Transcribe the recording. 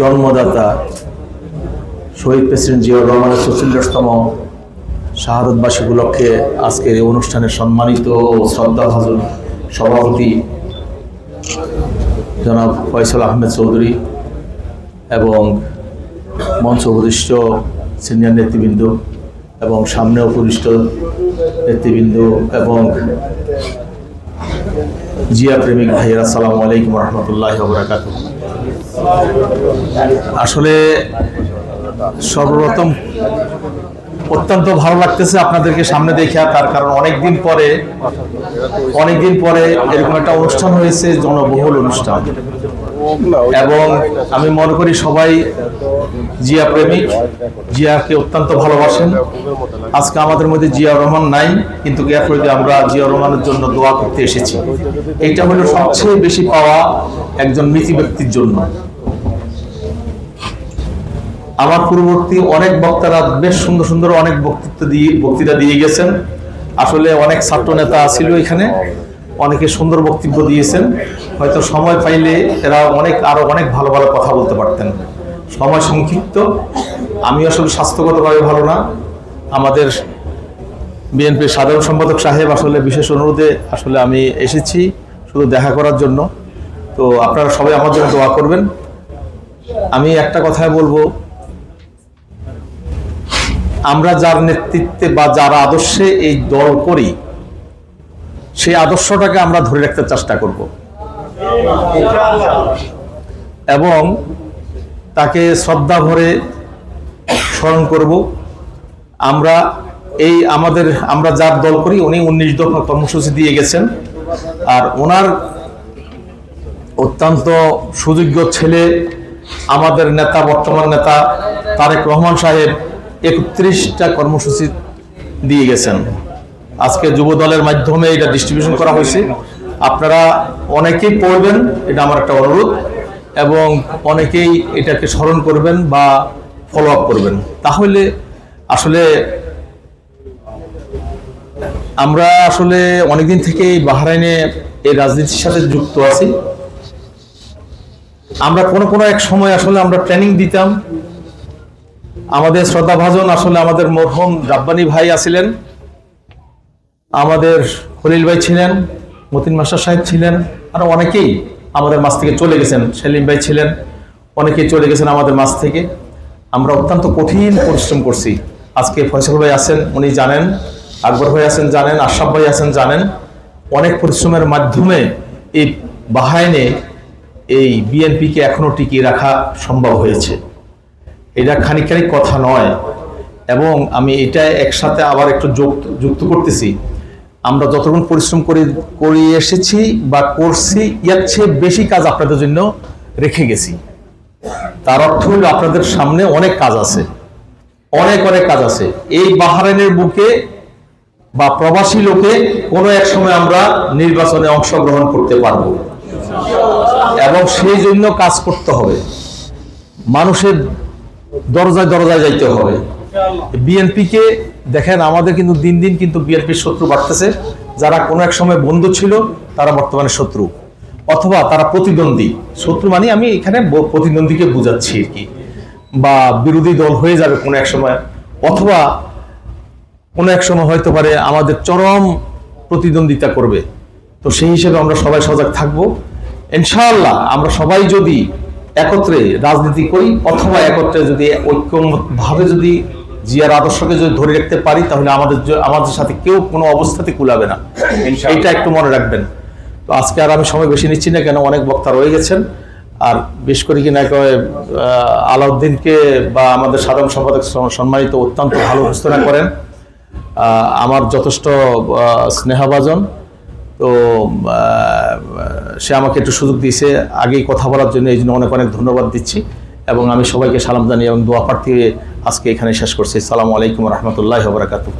জন্মদাতা শহীদ প্রেসিডেন্ট জিয়াউর রহমানের চৌচল্লিশতম শাহাদতবাসী উপলক্ষে আজকের এই অনুষ্ঠানের সম্মানিত ও শ্রদ্ধাভাজন সভাপতি জনাব ফয়সাল আহমেদ চৌধুরী এবং মঞ্চ উপদিষ্ট সিনিয়র নেতৃবৃন্দ এবং সামনে উপদিষ্ট নেতৃবৃন্দ এবং জিয়া প্রেমিক ভাইয়েরা সালাম আলাইকুম রহমতুল্লাহ বরাকাত আসলে সর্বপ্রথম অত্যন্ত ভালো লাগতেছে আপনাদেরকে সামনে দেখে তার কারণ অনেক দিন পরে অনেক দিন পরে এরকম একটা অনুষ্ঠান হয়েছে, জনবহুল অনুষ্ঠান। এবং আমি মনে করি সবাই জিয়া প্রেমিক, জিয়াকে অত্যন্ত ভালোবাসেন। আজকে আমাদের মধ্যে জিয়া রহমান নাই, কিন্তু গ্যাফরিতে আমরা জিয়া রহমানের জন্য দোয়া করতে এসেছি। এটা হলো সবচেয়ে বেশি পাওয়া একজন নীতি ব্যক্তির জন্য। আমার পূর্ববর্তী অনেক বক্তারা বেশ সুন্দর সুন্দর অনেক বক্তৃত্ব দিয়ে বক্তৃতা দিয়ে গেছেন। আসলে অনেক ছাত্র নেতা ছিল এখানে। অনেকে সুন্দর বক্তব্য দিয়েছেন। হয়তো সময় পাইলে এরা অনেক আরও অনেক ভালো ভালো কথা বলতে পারতেন। সময় সংক্ষিপ্ত। আমি আসলে স্বাস্থ্যগতভাবে ভালো না। আমাদের বিএনপির সাধারণ সম্পাদক সাহেব আসলে বিশেষ অনুরোধে আসলে আমি এসেছি শুধু দেখা করার জন্য। তো আপনারা সবাই আমার জন্য দোয়া করবেন। আমি একটা কথাই বলব। আমরা যার নেতৃত্বে বা যার আদর্শে এই দল করি, সেই আদর্শটাকে আমরা ধরে রাখতে চেষ্টা করব। এবং তাকে শ্রদ্ধা ভরে স্মরণ করব, আমরা এই আমাদের, আমরা যার দল করি, উনি উনিশ দফা কর্মসূচি দিয়ে গেছেন। আর ওনার অত্যন্ত সুযোগ্য ছেলে, আমাদের নেতা, বর্তমান নেতা তারেক রহমান সাহেব একত্রিশটা কর্মসূচি দিয়ে গেছেন। আজকে যুব দলের মাধ্যমে এটা ডিস্ট্রিবিউশন করা হয়েছে। আপনারা অনেকেই পড়বেন, এটা আমার একটা অনুরোধ, এবং অনেকেই এটাকে স্মরণ করবেন বা ফলো আপ করবেন। তাহলে আসলে আমরা আসলে অনেকদিন থেকে বাহরাইনে এই রাজনীতির সাথে যুক্ত আছি। আমরা কোনো কোনো এক সময় আসলে আমরা ট্রেনিং দিতাম আমাদের শ্রদ্ধাভাজন আসলে আমাদের মরহুম রাব্বানি ভাই আছিলেন। আমাদের খলিল ভাই ছিলেন, মতিন মাস্টার সাহেব ছিলেন, আরও অনেকেই আমাদের মাছ থেকে চলে গেছেন। সেলিম ভাই ছিলেন, অনেকেই চলে গেছেন আমাদের মাছ থেকে। আমরা অত্যন্ত কঠিন পরিশ্রম করছি। আজকে ফয়সল ভাই আছেন, উনি জানেন, আকবর ভাই আছেন, জানেন, আশরাফ ভাই আছেন, জানেন। অনেক পরিশ্রমের মাধ্যমে এই বাহাইনে এই বিএনপিকে এখনও টিকিয়ে রাখা সম্ভব হয়েছে। এটা খানিক খানিক কথা নয়। এবং আমি এটা একসাথে আবার একটু যুক্ত যুক্ত করতেছি। আমরা যতক্ষণ পরিশ্রম করে করে এসেছি বা করছি ইয়ার চেয়ে বেশি কাজ আপনাদের জন্য রেখে গেছি। তার অর্থ হলো আপনাদের সামনে অনেক কাজ আছে। অনেক অনেক কাজ আছে। এই বাহারাইনের বুকে বা প্রবাসী লোকে কোনো এক সময় আমরা নির্বাচনে অংশগ্রহণ করতে পারব। এবং সেই জন্য কাজ করতে হবে। মানুষের দরজায় দরজায় যাইতে হবে বিএনপিকে দেখেন আমাদের কিন্তু দিন দিন কিন্তু বিএনপির শত্রু বাড়তেছে। যারা কোনো এক সময় বন্ধু ছিল তারা বর্তমানে শত্রু। অথবা তারা প্রতিদ্বন্দ্বী। শত্রু মানে আমি এখানে প্রতিদ্বন্দ্বীকে বুঝাচ্ছি আর কি। বা বিরোধী দল হয়ে যাবে কোনো এক সময়। অথবা কোনো এক সময় হয়তো পারে আমাদের চরম প্রতিদ্বন্দ্বিতা করবে। তো সেই হিসেবে আমরা সবাই সজাগ থাকব। ইনশাআল্লাহ আমরা সবাই যদি একত্রে রাজনীতি করি অথবা একত্রে যদি ঐক্যভাবে যদি জিয়ার আদর্শকে যদি ধরে রাখতে পারি তাহলে আমাদের আমাদের সাথে কেউ কোনো অবস্থাতে কুলাবে না। এইটা একটু মনে রাখবেন। তো আজকে আর আমি সময় বেশি নিচ্ছি না কেন অনেক বক্তা রয়ে গেছেন। আর বেশ করে কিনা কয় আলাউদ্দিনকে বা আমাদের সাধারণ সম্পাদক সম্মানিত অত্যন্ত ভালো ঘোষণা করেন। আমার যথেষ্ট স্নেহভাজন। তো সে আমাকে একটু সুযোগ দিয়েছে। আগেই কথা বলার জন্য এই জন্য অনেক অনেক ধন্যবাদ দিচ্ছি এবং আমি সবাইকে সালাম জানিয়ে এবং দোয়া প্রার্থী আজকে এখানে শেষ করছি। সালামু আলাইকুম রহমতুল্লাহ বরাকাতু